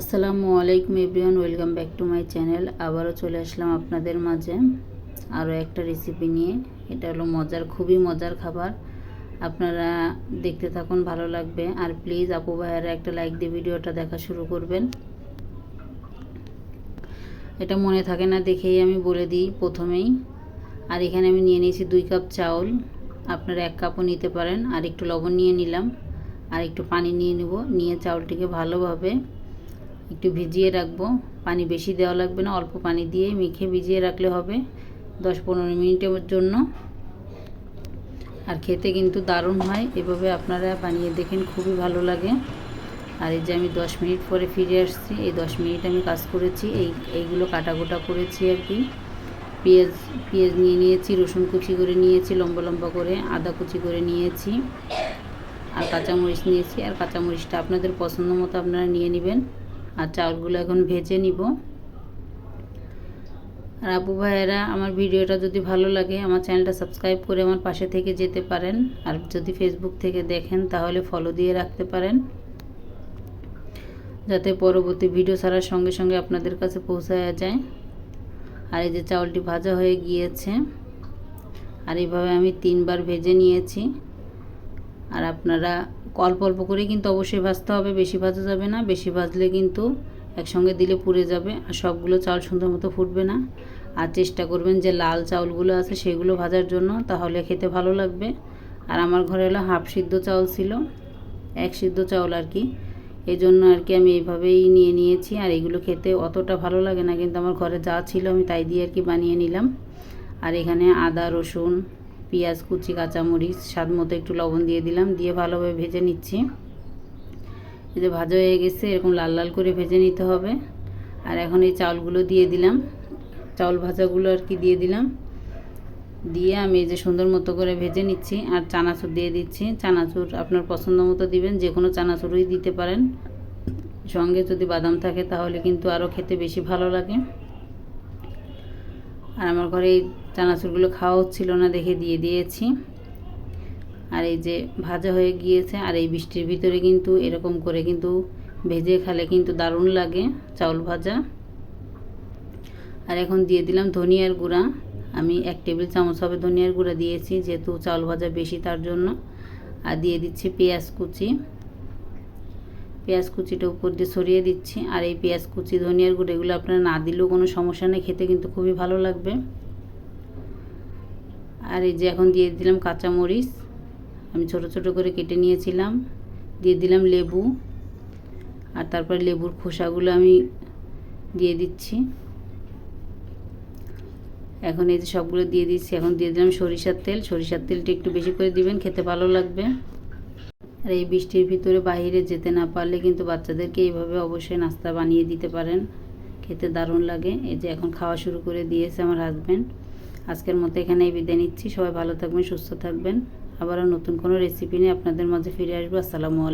আসসালামু আলাইকুম everyone, welcome back to my channel. আবারও চলে আসলাম আপনাদের মাঝে আরও একটা রেসিপি নিয়ে। এটা হলো মজার, খুবই মজার খাবার। আপনারা দেখতে থাকুন, ভালো লাগবে। আর প্লিজ আপু ভাইয়ারা একটা লাইক দিয়ে ভিডিওটা দেখা শুরু করবেন। এটা মনে থাকে না, দেখেই আমি বলে দিই প্রথমেই। আর এখানে আমি নিয়ে নিয়েছি দুই কাপ চাউল। আপনারা এক কাপও নিতে পারেন। আর একটু লবণ নিয়ে নিলাম। আর একটু পানি নিয়ে নেব। নিয়ে চাউলটিকে ভালোভাবে একটু ভিজিয়ে রাখব। পানি বেশি দেওয়া লাগবে না, অল্প পানি দিয়ে মেখে ভিজিয়ে রাখলে হবে দশ পনেরো মিনিটের জন্য। আর খেতে কিন্তু দারুণ হয়, এভাবে আপনারা বানিয়ে দেখেন খুবই ভালো লাগে। আর এই যে আমি দশ মিনিট পরে ফিরে আসছি, এই দশ মিনিট আমি কাজ করেছি, এই, এইগুলো কাটাকুটা করেছি আর কি। পেঁয়াজ পেঁয়াজ নিয়ে নিয়েছি, রসুন কুচি করে নিয়েছি, লম্বা লম্বা করে আদা কুচি করে নিয়েছি, আর কাঁচামরিচ নিয়েছি। আর কাঁচামরিচটা আপনাদের পছন্দ মতো আপনারা নিয়ে নেবেন। আর চাউলগুলো এখন ভেজে নিব। আর আপু ভাইয়েরা, আমার ভিডিওটা যদি ভালো লাগে, আমার চ্যানেলটা সাবস্ক্রাইব করে আমার পাশে থেকে যেতে পারেন। আর যদি ফেসবুক থেকে দেখেন, তাহলে ফলো দিয়ে রাখতে পারেন। যাতে পরবর্তী ভিডিও ছাড়ার সঙ্গে সঙ্গে আপনাদের কাছে পৌঁছায়া যায়। আর এই যে চাউলটি ভাজা হয়ে গিয়েছে, আর এইভাবে আমি তিনবার ভেজে নিয়েছি। আর আপনারা অল্প অল্প করে কিন্তু অবশ্যই ভাজতে হবে, বেশি ভাজা যাবে না। বেশি ভাজলে কিন্তু একসঙ্গে দিলে পুড়ে যাবে আর সবগুলো চাউল সুন্দর মতো ফুটবে না। আর চেষ্টা করবেন যে লাল চাউলগুলো আছে সেগুলো ভাজার জন্য, তাহলে খেতে ভালো লাগবে। আর আমার ঘরে হলো হাফ সিদ্ধ চাউল ছিল, এক সিদ্ধ চাউল আর কি। এই জন্য আর কি আমি এইভাবেই নিয়ে নিয়েছি আর এগুলো খেতে অতটা ভালো লাগে না। কিন্তু আমার ঘরে যা ছিল আমি তাই দিয়ে আর কি বানিয়ে নিলাম। আর এখানে আদা, রসুন পেঁয়াজ, কুচি, কাঁচামরিচ, স্বাদ মতো একটু লবণ দিয়ে দিলাম, দিয়ে ভালোভাবে ভেজে নিচ্ছি। এই যে ভাজা হয়ে গেছে, এরকম লাল লাল করে ভেজে নিতে হবে। আর এখন এই চাউলগুলো দিয়ে দিলাম। চাউল ভাজাগুলো আর কি দিয়ে দিলাম। দিয়ে আমি এই যে সুন্দর মতো করে ভেজে নিচ্ছি। আর চানাচুর দিয়ে দিচ্ছি। চানাচুর আপনার পছন্দ মতো দিবেন, যে কোনো চানাচুরই দিতে পারেন। সঙ্গে যদি বাদাম থাকে, তাহলে কিন্তু আরও খেতে বেশি ভালো লাগে। আর আমার ঘরে এই চানাচুরগুলো খাওয়া হচ্ছিল না, দেখে দিয়ে দিয়েছি। আর এই যে ভাজা হয়ে গিয়েছে, আর এই বৃষ্টির ভিতরে কিন্তু এরকম করে কিন্তু ভেজে খেলে কিন্তু দারুণ লাগে চাউল ভাজা। আর এখন দিয়ে দিলাম ধনিয়ার গুঁড়া। আমি এক টেবিল চামচ হবে ধনিয়ার গুঁড়া দিয়েছি, যেহেতু চাউল ভাজা বেশি তার জন্য। আর দিয়ে দিচ্ছি পেঁয়াজ কুচি। পেঁয়াজ কুচিটা উপর দিয়ে সরিয়ে দিচ্ছি। আর এই পেঁয়াজ কুচি, ধনিয়ার গুঁড়ো এগুলো আপনারা না দিলেও কোনো সমস্যা নেই, খেতে কিন্তু খুবই ভালো লাগবে। আর এই যে এখন দিয়ে দিলাম কাঁচামরিচ। আমি ছোট ছোট করে কেটে নিয়েছিলাম। দিয়ে দিলাম লেবু। আর তারপর লেবুর খোসাগুলো আমি দিয়ে দিচ্ছি। এখন এই যে সবগুলো দিয়ে দিচ্ছি। এখন দিয়ে দিলাম সরিষার তেল। সরিষার তেলটা একটু বেশি করে দিবেন, খেতে ভালো লাগবে। আর এই বৃষ্টির ভিতরে বাইরে যেতে না পারলে কিন্তু বাচ্চাদেরকে এইভাবে অবশ্যই নাস্তা বানিয়ে দিতে পারেন। খেতে দারুণ লাগে। এই যে এখন খাওয়া শুরু করে দিয়েছে আমার হাজব্যান্ড আজকের মতো এখানে এই বিদায় নিচ্ছি। সবাই ভালো থাকবেন, সুস্থ থাকবেন। আবারও নতুন কোনো রেসিপি নিয়ে আপনাদের মাঝে ফিরে আসব। আসসালামু আলাইকুম।